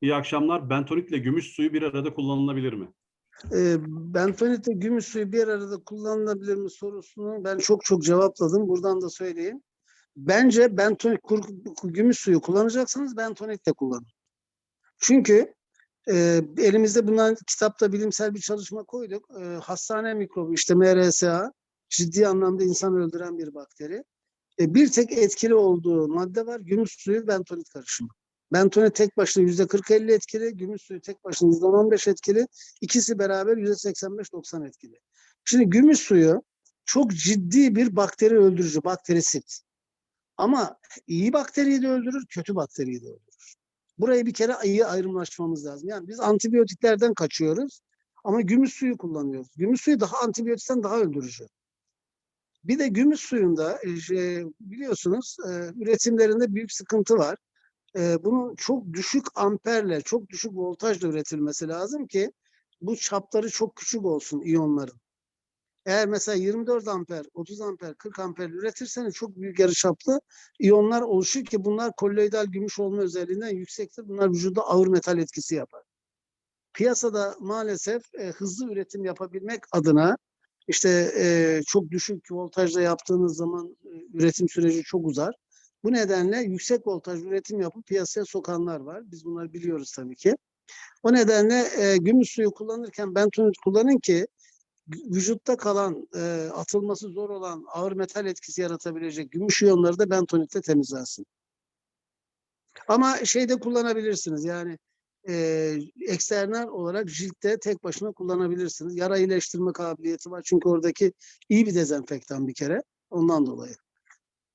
İyi akşamlar. Bentonit ile gümüş suyu bir arada kullanılabilir mi? E, bentonitle gümüş suyu bir arada kullanılabilir mi sorusunu ben çok çok cevapladım. Buradan da söyleyeyim. Bence bentonit, kur, gümüş suyu kullanacaksanız bentonit kullanın. Çünkü e, elimizde bundan kitapta bilimsel bir çalışma koyduk. E, hastane mikrobu işte MRSA ciddi anlamda insan öldüren bir bakteri. E, bir tek etkili olduğu madde var. Gümüş suyu bentonit karışımı. Bentonit tek başına yüzde 40-50 etkili, gümüş suyu tek başına yüzde 15 etkili. İkisi beraber yüzde 85-90 etkili. Şimdi gümüş suyu çok ciddi bir bakteri öldürücü, bakterisit. Ama iyi bakteriyi de öldürür, kötü bakteriyi de öldürür. Burayı bir kere iyi ayrımlaşmamız lazım. Yani biz antibiyotiklerden kaçıyoruz ama gümüş suyu kullanıyoruz. Gümüş suyu daha antibiyotikten daha öldürücü. Bir de gümüş suyunda e, şey, biliyorsunuz e, üretimlerinde büyük sıkıntı var. E, bunun çok düşük amperle, çok düşük voltajla üretilmesi lazım ki bu çapları çok küçük olsun iyonların. Eğer mesela 24 amper, 30 amper, 40 amper üretirseniz çok büyük yarı çaplı iyonlar oluşur ki bunlar kolloidal gümüş olma özelliğinden yüksektir. Bunlar vücuda ağır metal etkisi yapar. Piyasada maalesef e, hızlı üretim yapabilmek adına işte e, çok düşük voltajla yaptığınız zaman e, üretim süreci çok uzar. Bu nedenle yüksek voltaj üretim yapıp piyasaya sokanlar var. Biz bunları biliyoruz tabii ki. O nedenle e, gümüş suyu kullanırken bentonit kullanın ki vücutta kalan e, atılması zor olan ağır metal etkisi yaratabilecek gümüş iyonları da bentonitle temizlensin. Ama şeyde kullanabilirsiniz yani e, eksternal olarak ciltte tek başına kullanabilirsiniz. Yara iyileştirme kabiliyeti var çünkü oradaki iyi bir dezenfektan bir kere ondan dolayı.